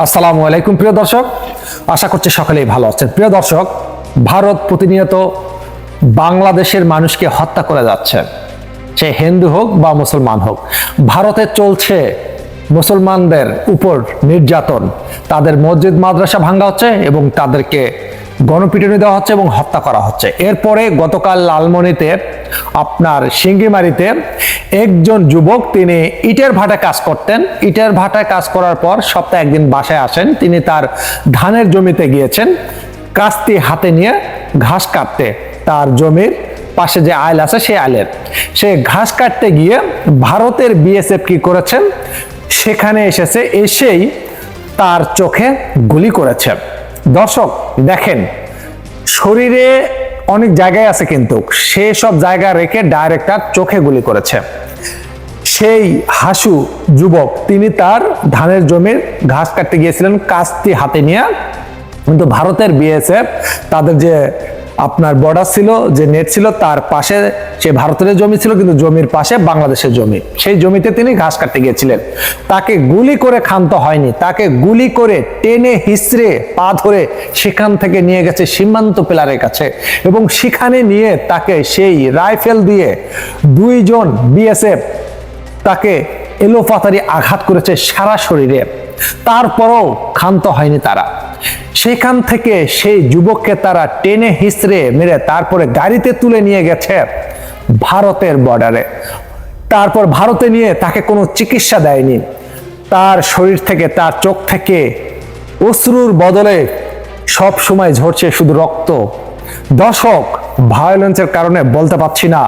আসসালামু আলাইকুম, প্রিয় দর্শক। আশা করছি সকলেই ভালো আছেন। প্রিয় দর্শক, ভারত প্রতিনিয়ত বাংলাদেশের মানুষকে হত্যা করে যাচ্ছে। সে হিন্দু হোক বা মুসলমান হোক, ভারতে চলছে মুসলমানদের উপর নির্যাতন। তাদের মসজিদ, মাদ্রাসা ভাঙ্গা হচ্ছে এবং তাদেরকে গণপিটুনি দেওয়া হচ্ছে এবং হত্যা করা হচ্ছে। এরপরে গতকাল লালমনিতে আপনার সিঙ্গিমারিতে একজন যুবক তিনি ইটের ভাটায় কাজ করতেন। ইটের ভাটায় কাজ করার পর সপ্তাহে একদিন বাসায় আসেন। তিনি তার ধানের জমিতে গিয়েছেন। কাস্তি হাতে নিয়ে ঘাস কাটতে তার জমির পাশে যে আইল আছে সেই আইলের। সে ঘাস কাটতে গিয়ে ভারতের বিএসএফ কি করেছেন? সেখানে এসেছে, এসেই তার চোখে গুলি করেছে। দর্শক, দেখেন, শরীরে অনেক জায়গায় আছে কিন্তু, সে সব জায়গা রেখে ডাইরেক্টর চোখে গুলি করেছে। সেই হাসু যুবক, তিনি তার ধানের জমির ঘাস কাটতে গিয়েছিলেন, কাস্তি হাতে নিয়ে। কিন্তু ভারতের বিএসএফ তাদের যে আপনার বর্ডার ছিল, যে নেট ছিল, তার পাশে সে ভারতের জমি ছিল, কিন্তু জমির পাশে বাংলাদেশের জমি। সেই জমিতে তিনি ঘাস কাটতে গিয়েছিলেন। তাকে গুলি করে ক্ষান্ত হয়নি। তাকে গুলি করে টেনে হিসড়ে পা ধরে সেখান থেকে নিয়ে গেছে সীমান্ত পিলারের কাছে এবং সেখানে নিয়ে তাকে সেই রাইফেল দিয়ে দুইজন বিএসএফ তাকে এলোপাতারি আঘাত করেছে সারা শরীরে। তারপরও ক্ষান্ত হয়নি তারা। সেখান থেকে সেই যুবককে তারা টেনে হিসড়ে মেরে তারপরে গাড়িতে তুলে নিয়ে গেছে ভারতের বর্ডারে তারপর ভারতে নিয়ে তাকে কোনো চিকিৎসা দেয়নি। তার শরীর থেকে, তার চোখ থেকে অশ্রুর বদলে সব সময় ঝরছে শুধু রক্ত। দর্শক ভায়োলেন্সের কারণে বলতে পারছি না,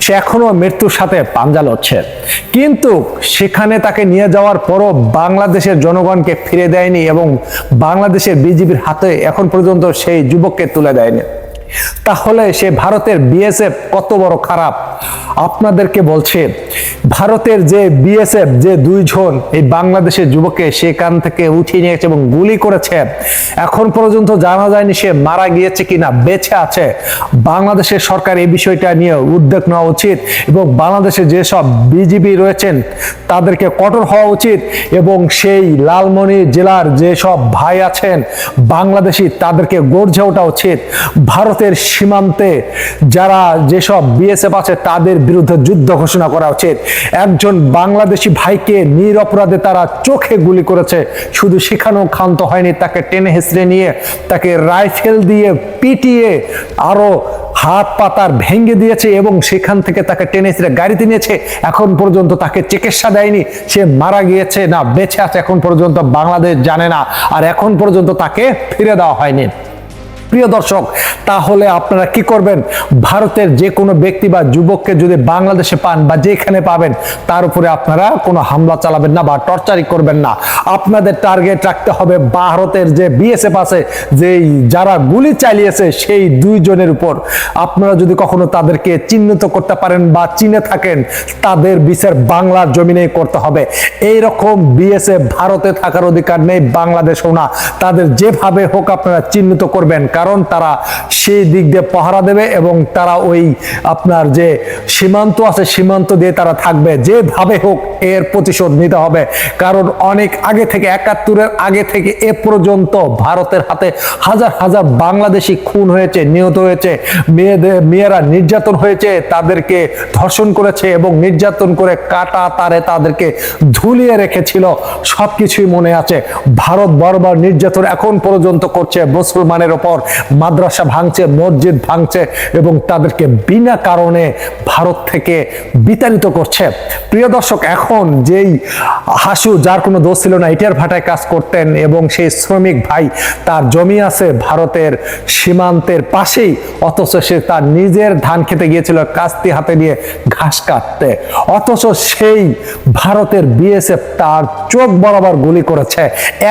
সে এখনও মৃত্যুর সাথে পাঞ্জা লড়ছে। কিন্তু সেখানে তাকে নিয়ে যাওয়ার পরও বাংলাদেশের জনগণকে ফিরে দেয়নি এবং বাংলাদেশের বিজিবির হাতে এখন পর্যন্ত সেই যুবককে তুলে দেয়নি। তাহলে সে ভারতের বিএসএফ কত বড় খারাপ? আপনাদেরকে বলছে, ভারতের যে বিএসএফ যে দুইজন এই বাংলাদেশের যুবককে সেখান থেকে উঠিয়ে নিয়েছে এবং গুলি করেছে, এখন পর্যন্ত জানা যায়নি সে মারা গিয়েছে কিনা, বেঁচে আছে। বাংলাদেশের সরকার এই বিষয়টা নিয়ে উদ্যোগ নেওয়া উচিত এবং বাংলাদেশে যেসব বিজিবি রয়েছেন, তাদেরকে কঠোর হওয়া উচিত এবং সেই লালমনি জেলার যেসব ভাই আছেন, বাংলাদেশি তাদেরকে গর্জে ওঠা উচিত। ভারতের সীমান্তে যারা যেসব বিএসএফ আছে তাদের বিরুদ্ধে যুদ্ধ ঘোষণা করা উচিত একজন বাংলাদেশি ভাইকে নিরপরাধে তারা চোখে গুলি করেছে। শুধু সেখানেও ক্ষান্ত হয়নি, তাকে টেনে হেসড়ে নিয়ে, তাকে রাইফেল দিয়ে পিটিয়ে আরও হাত পাতার ভেঙে দিয়েছে এবং সেখান থেকে তাকে টেনে হেসড়ে গাড়িতে নিয়েছে। এখন পর্যন্ত তাকে চিকিৎসা দেয়নি, সে মারা গিয়েছে না, বেঁচে আছে এখন পর্যন্ত, বাংলাদেশ জানে না। আর এখন পর্যন্ত তাকে ফিরে দেওয়া হয়নি। প্রিয় দর্শক, তাহলে আপনারা কি করবেন? ভারতের যে কোনো ব্যক্তি বা যুবককে যদি বাংলাদেশে পান বা যেখানে পাবেন, তার উপরে আপনারা কোনো হামলা চালাবেন না বা টর্চারি করবেন না। আপনাদের টার্গেট রাখতে হবে ভারতের যে বিএসএফ আছে যে যারা গুলি চালিয়েছে সেই দুইজনের উপর। আপনারা যদি কখনো তাদেরকে চিহ্নিত করতে পারেন বা চিনে থাকেন, তাদের বিচার বাংলার জমিনেই করতে হবে। এই রকম বিএসএফ ভারতে থাকার অধিকার নেই, বাংলাদেশেও না। তাদের যেভাবে হোক আপনারা চিহ্নিত করবেন, কারণ তারা সেই দিক দিয়ে পাহারা দেবে এবং তারা ওই আপনার যে সীমান্ত আছে, সীমান্ত দিয়ে তারা থাকবে। যেভাবে হোক এর প্রতিশোধ নিতে হবে। কারণ অনেক আগে থেকে, একাত্তরের আগে থেকে এ পর্যন্ত ভারতের হাতে হাজার হাজার বাংলাদেশি খুন হয়েছে, নিহত হয়েছে। মেয়েদের, মেয়েরা নির্যাতন হয়েছে, তাদেরকে ধর্ষণ করেছে এবং নির্যাতন করে কাটা তারে তাদেরকে ঝুলিয়ে রেখেছিল। সবকিছুই মনে আছে। ভারত বরাবর নির্যাতন এখন পর্যন্ত করছে মুসলমানের ওপর। মাদ্রাসা ভাঙছে, মসজিদ ভাঙছে এবং তাদেরকে বিনা কারণে ভারত থেকে বিতাড়িত করছে। প্রিয় দর্শক, এখন যেই হাসু, যার কোনো দোষ ছিল না ইটার ভাটায় কাজ করতেন এবং সেই শ্রমিক ভাই তার জমি আছে ভারতের সীমান্তের পাশেই, অথচ সে তার নিজের ধান খেতে গিয়েছিল, কাস্তি হাতে নিয়ে ঘাস কাটতে। অথচ সেই ভারতের বিএসএফ তার চোখ বরাবর গুলি করেছে।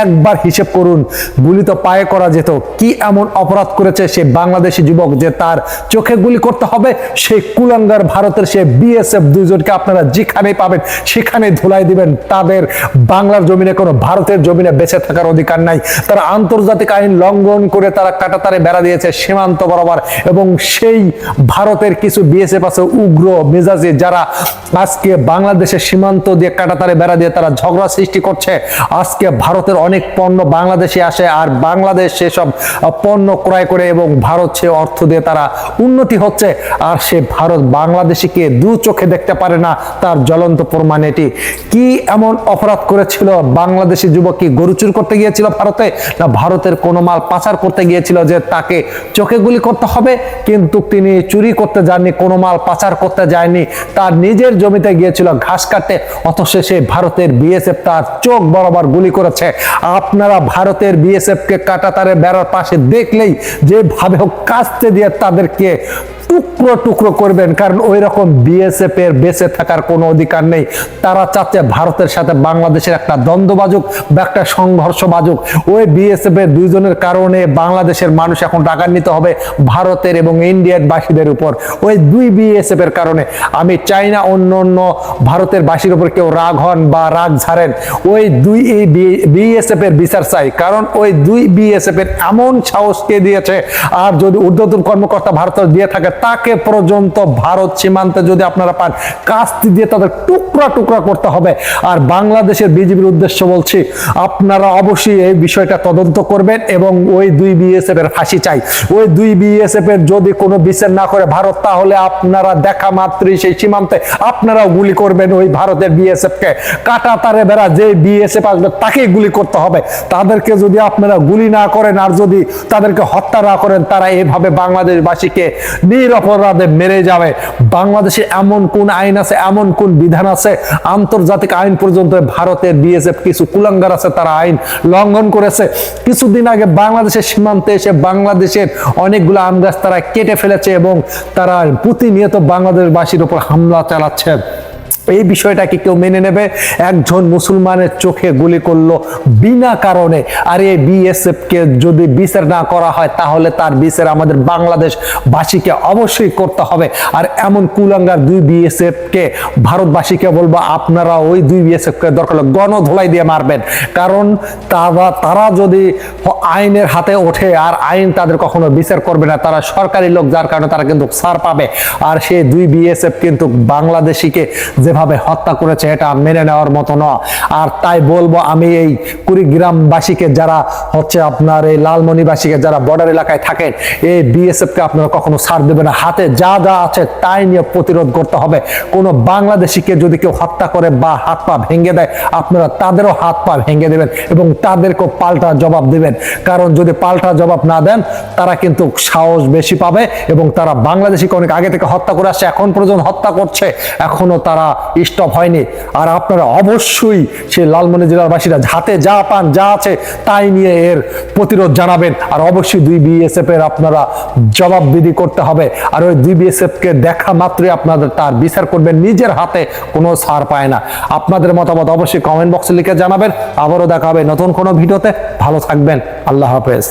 একবার হিসেব করুন, গুলি তো পায়ে করা যেত, কি এমন অপরাধ করেছে সে বাংলাদেশি যুবক যে তার চোখে গুলি করতে হবে, সেই কুলাঙ্গার ভারতের সে বিএসএফ দুইজনকে আপনারা যেখানে পাবেন সেখানে ধুলাই দিবেন। তাদের বাংলার জমিনে কোনো ভারতের জমিনে বেঁচে থাকার অধিকার নাই। তারা আন্তর্জাতিক আইন লঙ্ঘন করে তারা কাটাতারে বেড়া দিয়েছে সীমান্ত বরাবর এবং সেই ভারতের কিছু বিএসএফ আছে উগ্র মেজাজে যারা আজকে বাংলাদেশের সীমান্ত দিয়ে কাটাতারে বেড়া দিয়ে তারা ঝগড়া সৃষ্টি করছে। আজকে ভারতের অনেক পণ্য বাংলাদেশে আসে আর বাংলাদেশ সেসব পণ্য ক্রয় করে এবং ভারত সে অর্থ দিয়ে তারা উন্নতি হচ্ছে। আর সে ভারত বাংলাদেশিকে দু চোখে দেখতে পারে না, তার জ্বলন্ত প্রমাণ এটি। কি এমন অপরাধ করেছিল? বাংলাদেশি যুবক কি গরু চুরি করতে গিয়েছিল ভারতে? না, ভারতের কোনো মাল পাচার করতে গিয়েছিল যে তাকে চোখে গুলি করতে হবে? কিন্তু তিনি চুরি করতে যাননি, কোনো মাল পাচার করতে যায়নি। তার নিজের জমিতে গিয়েছিল ঘাস কাটতে, অথচ সে ভারতের বিএসএফ তার চোখ বরাবর গুলি করেছে। আপনারা ভারতের বিএসএফ কে কাটাতারে বেড়ার পাশে দেখলেই যেভাবে হোক কাস্তে দিয়ে তাদেরকে টুকরো টুকরো করবেন, কারণ ওই রকম বিএসএফ এর বেঁচে থাকার কোনো অধিকার নেই। তারা চাচ্ছে ভারতের সাথে বাংলাদেশের একটা দ্বন্দ্ব বাজুক বা একটা সংঘর্ষ বাজুক ওই বিএসএফ এর দুইজনের কারণে বাংলাদেশের মানুষ এখন রাগান্বিত হবে ভারতের এবং ইন্ডিয়ার বাসীদের উপর। ওই দুই বিএসএফ এর কারণে। আমি চাই না অন্য অন্য ভারতের বাসীর উপর কেউ রাগ হন বা রাগ ঝাড়েন। ওই দুই বিএসএফ এর বিচার চাই, কারণ ওই দুই বিএসএফ এর এমন সাহস কে দিয়েছে। আর যদি ঊর্ধ্বতন কর্মকর্তা ভারত দিয়ে থাকে তাকে পর্যন্ত ভারত সীমান্তে যদি আপনারা পান, কাস্তি দিয়ে তাদের টুকরা টুকরা করতে হবে। আর বাংলাদেশের বিজেপির উদ্দেশ্য বলছি, আপনারা অবশ্যই এই বিষয়টা তদন্ত করবেন এবং ওই দুই বিএসএফ এর ফাঁসি চাই। ওই দুই বিএসএফ এর যদি কোনো বিচার না করে ভারত, তাহলে আপনারা দেখা মাত্রই সেই সীমান্তে আপনারাও গুলি করবেন ওই ভারতের বিএসএফ কে। কাটা তারে বেড়া যে বিএসএফ আসবে, তাকেই গুলি করতে হবে। তাদেরকে যদি আপনারা গুলি না করেন, আর যদি তাদেরকে হত্যা না করেন, তারা এভাবে বাংলাদেশবাসীকে নিরপরাধে মেরে যাবে। বাংলাদেশে এমন কোন আইন আছে, এমন কোন বিধান আছে? আন্তর্জাতিক আইন পর্যন্ত ভারতের বিএসএফ কিছু কুলাঙ্গার আছে, তারা আইন লঙ্ঘন করেছে। কিছুদিন আগে বাংলাদেশের সীমান্তে এসে বাংলাদেশের অনেকগুলো আম গাছ তারা কেটে ফেলেছে এবং তারা প্রতিনিয়ত বাংলাদেশবাসীর উপর হামলা চালাচ্ছে। এই বিষয়টাকে কেউ মেনে নেবে। একজন মুসলমানের চোখে গুলি করল বিনা কারণে। আর এই বিএসএফ কে যদি বিচার না করা হয়, তাহলে তার বিচার আমাদের বাংলাদেশ বাসীকে অবশ্যই করতে হবে। আর এমন কুলাঙ্গার দুই বিএসএফ কে ভারতবাসীকে বলব, আপনারা ওই দুই বিএসএফ কে দরকার হলে গণধোলাই দিয়ে মারবেন। কারণ তারা তারা যদি আইনের হাতে ওঠে, আর আইন তাদের কখনো বিচার করবে না, তারা সরকারি লোক, যার কারণে তারা কিন্তু ছাড় পাবে। আর সেই দুই বিএসএফ কিন্তু বাংলাদেশিকে যেভাবে হত্যা করেছে এটা মেনে নেওয়ার মতো নয়। আর তাই বলব আমি এই কুড়িগ্রামবাসীকে যারা হচ্ছে আপনার এই লালমনিবাসীকে যারা বর্ডার এলাকায় থাকেন, এই বিএসএফকে আপনারা কখনো ছাড় দেবেন না। হাতে যা যা আছে তাই নিয়ে প্রতিরোধ করতে হবে। কোনো বাংলাদেশিকে যদি কেউ হত্যা করে বা হাত পা ভেঙে দেয়, আপনারা তাদেরও হাত পা ভেঙে দেবেন এবং তাদেরকেও পাল্টা জবাব দেবেন। কারণ যদি পাল্টা জবাব না দেন, তারা কিন্তু সাহস বেশি পাবে এবং তারা বাংলাদেশিকে অনেক আগে থেকে হত্যা করে আসছে, এখন পর্যন্ত হত্যা করছে। এখনও তারা স্টপ হয়নি। আর আপনারা অবশ্যই সেই লালমনি জেলার বাসীরা হাতে যা পান, যা আছে, তাই নিয়ে এর প্রতিরোধ জানাবেন। আর অবশ্যই দুই বিএসএফ এর আপনারা জবাবদিহি করতে হবে। আর ওই দুই বিএসএফ কে দেখা মাত্রই আপনাদের তার বিচার করবেন। নিজের হাতে কোনো ছাড় পায় না। আপনাদের মতামত অবশ্যই কমেন্ট বক্সে লিখে জানাবেন। আবারও দেখা হবে নতুন কোনো ভিডিওতে। ভালো থাকবেন। আল্লাহ হাফেজ।